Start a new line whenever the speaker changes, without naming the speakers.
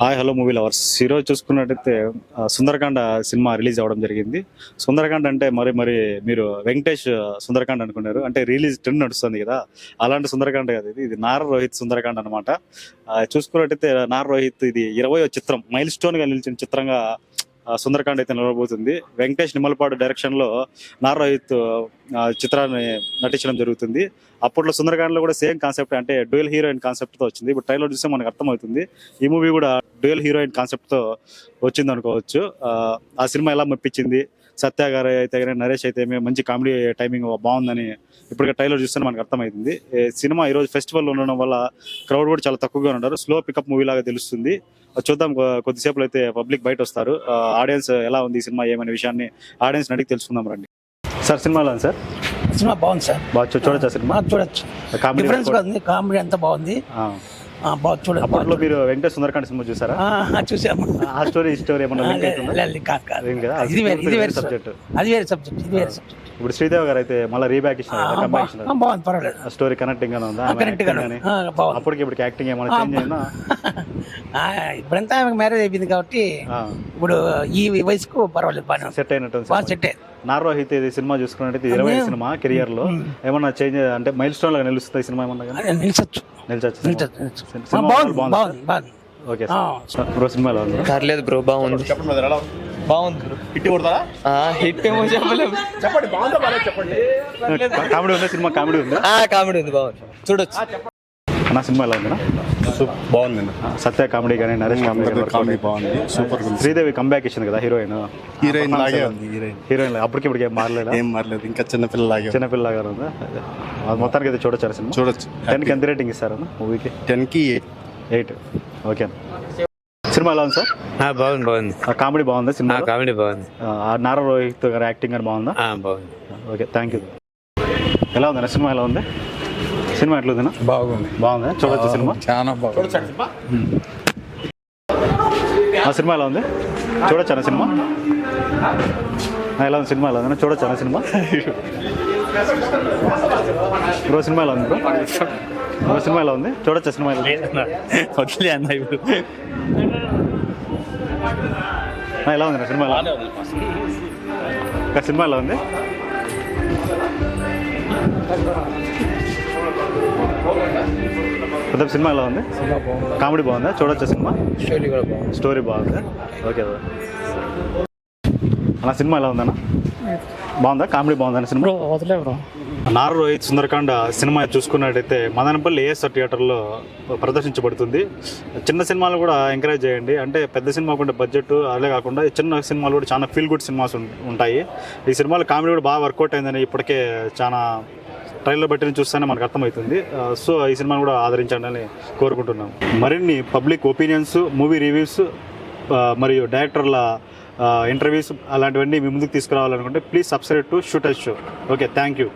Hi hello movie lovers. ఈరోజు చూసుకున్నట్టయితే Sundarakanda cinema release అవ్వడం జరిగింది. సుందరకాండ అంటే మరి మరి మీరు వెంకటేష్ సుందరకాండ అనుకున్నారు. అంటే రిలీజ్ ట్రెండ్ నడుస్తుంది కదా. అలాంటి సుందరకాండ కాదు ఇది. ఇది నార రోహిత్ సుందరకాండ అనమాట చూసుకున్నట్టయితే నార రోహిత్ ఇది ఇరవై చిత్రం మైల్ స్టోన్గా నిలిచిన చిత్రంగా సుందరకాండ అయితే నిలబోతుంది వెంకటేష్ నిమ్మలపాడు డైరెక్షన్లో లో చిత్రాన్ని నటించడం జరుగుతుంది. అప్పట్లో సుందరకాండలో కూడా సేమ్ కాన్సెప్ట్ అంటే డ్యూయల్ హీరోయిన్ కాన్సెప్ట్తో వచ్చింది. ఇప్పుడు ట్రైలర్ చూస్తే మనకు అర్థమవుతుంది. ఈ మూవీ కూడా డ్యూయల్ హీరోయిన్ కాన్సెప్ట్తో వచ్చింది అనుకోవచ్చు ఆ, ఆ సినిమా ఎలా మెప్పించింది? సత్య గారు అయితే కానీ నరేష్ అయితే మంచి కామెడీ టైమింగ్ బాగుందని ఇప్పుడు ట్రైలర్ చూస్తే మనకు అర్థమవుతుంది ఈ సినిమా ఈ రోజు ఫెస్టివల్ ఉండడం వల్ల క్రౌడ్ కూడా చాలా తక్కువగా ఉన్నారు స్లో పికప్ మూవీ లాగా తెలుస్తుంది. చూద్దాం కొద్దిసేపులో అయితే పబ్లిక్ బయట వస్తారు. ఆడియన్స్ ఎలా ఉంది ఈ సినిమా ఏమనే విషయాన్ని ఆడియన్స్ అడిగి తెలుసుకుందాం రండి. సార్ సినిమా ఎలా ఉంది సార్?
సినిమా బాగుంది సార్.
బాగా చూడొచ్చా సినిమా?
చూడొచ్చు.
కామెడీ
కామెడీ అంతా బాగుంది. బాగా చూడ
అప్పట్లో మీరు వెంకటేష్ సుందరకాండ సినిమా చూసారా?
చూసాము.
ఆ స్టోరీ ఈ స్టోరీ ఏమన్నా
కాదు? ఇది వేరే ఇది వేరే
సబ్జెక్ట్
అది వేరే సబ్జెక్ట్ ఇది వేరే సబ్జెక్ట్
ఇప్పుడు శ్రీదేవి గారు అయితే మళ్ళీ రీబ్యాక్ ఇచ్చిన ఇచ్చిన
బాగుంది పర్వాలేదు.
స్టోరీ కనెక్టింగ్ గానే ఉందా? ఆమె
కరెక్ట్గా
acting గానీ?
ఆ, బాగుంది.
అప్పటికి ఇప్పటికి యాక్టింగ్ ఏమైనా చేంజ్ అయినా
ఆ, ఇప్పుడంతా ఆమెకు మ్యారేజ్ అయిపోయింది కాబట్టి ఇప్పుడు ఈ వయసుకు పర్వాలేదు బాగా
సెట్ అయినట్టు
సెట్
నారోహిత్ ఇది సినిమా చూసుకున్నట్టు ఇరవై సినిమా కెరియర్లో ఏమన్నా చేంజ్ అంటే మైల్ స్టోన్ లాగా నిలుస్తుంది ఈ సినిమా ఏమన్నా
నిలిచొచ్చు.
నిలిచొచ్చు
నిలిచొచ్చు బాగుంది
బాగుందా? ఓకే బ్రో సినిమా
పర్లేదు బ్రో బాగుంది. బాగుంది.
ఇట్టి కొడతారా?
హిట్ ఏమో చెప్పలేము
చెప్పండి బాగుందా బాగా చెప్పండి?
కామెడీ ఉందా సినిమా? కామెడీ ఉందా?
ఆ, కామెడీ ఉంది బాగుంది. చూడొచ్చు.
నా సినిమా ఎలా ఉందా
బాగుంది
సత్య కామెడీ కానీ నరేష్ కామెడీ
కామెడీ బాగుంది. సూపర్
శ్రీదేవి కంబ్యాక్ ఇచ్చింది కదా హీరోయిన్
హీరోయిన్ లాగే ఉంది హీరోయిన్
హీరోయిన్ అప్పటికి ఇప్పటికి ఏం మారలేదా?
ఏం మారలేదు ఇంకా చిన్నపిల్ల లాగే ఉంది.
చిన్నపిల్ల లాగా ఉందా. అది మొత్తానికి అయితే చూడొచ్చారు సినిమా?
చూడొచ్చు.
టెన్కి ఎంత రేటింగ్ ఇస్తారు మూవీకి
టెన్కి?
ఎయిట్. ఓకే సినిమా ఎలా ఉంది సార్?
బాగుంది బాగుంది.
కామెడీ బాగుందా సినిమా
కామెడీ బాగుంది.
నారా రోహిత్ గారి యాక్టింగ్ కానీ బాగుందా?
బాగుంది.
ఓకే థ్యాంక్ యూ ఎలా ఉందన్న సినిమా ఎలా ఉంది? సినిమా ఎట్లుందినా?
బాగుంది.
బాగుందా? చూడొచ్చు సినిమా?
చాలా బాగుంది.
ఆ సినిమా ఎలా ఉంది? చూడొచ్చా సినిమా? ఆ, ఎలా ఉంది? సినిమా ఎలా ఉంది? చూడొచ్చా సినిమా? బ్రో సినిమా ఎలా ఉంది బ్రో? బ్రో సినిమా ఎలా ఉంది? చూడొచ్చా సినిమా ఎలా ఉంది?
వదిలే అన్న ఇప్పుడు.
ఎలా ఉంది సినిమా ఎలా ఇంకా సినిమా ఎలా ఉంది? పెద్ద సినిమా ఎలా ఉంది? కామెడీ బాగుందా? చూడొచ్చా సినిమా?
స్టోరీ కూడా బాగుంది.
స్టోరీ బాగుందా? ఓకే అన్న సినిమా ఎలా ఉందన్న? బాగుందా? కామెడీ బాగుందన్న సినిమా?
వదిలే బ్రో.
నారు రోహిత్ సుందరకాండ సినిమా చూసుకున్నట్టయితే మదనపల్లి ఏఎస్ఆర్ థియేటర్లో ప్రదర్శించబడుతుంది. చిన్న సినిమాలు కూడా ఎంకరేజ్ చేయండి. అంటే పెద్ద సినిమా ఉండే బడ్జెట్ అదే కాకుండా చిన్న సినిమాలు కూడా చాలా ఫీల్ గుడ్ సినిమాస్ ఉంటాయి. ఈ సినిమాలో కామెడీ కూడా బాగా వర్కౌట్ అయిందని ఇప్పటికే చాలా ట్రైలర్ బట్టి చూస్తేనే మనకు అర్థమవుతుంది. సో ఈ సినిమాను కూడా ఆదరించండి అని కోరుకుంటున్నాం. మరిన్ని పబ్లిక్ ఒపీనియన్స్ మూవీ రివ్యూస్ మరియు డైరెక్టర్ల ఇంటర్వ్యూస్ అలాంటివన్నీ మీ ముందుకు తీసుకురావాలనుకుంటే please subscribe to shoot show okay thank you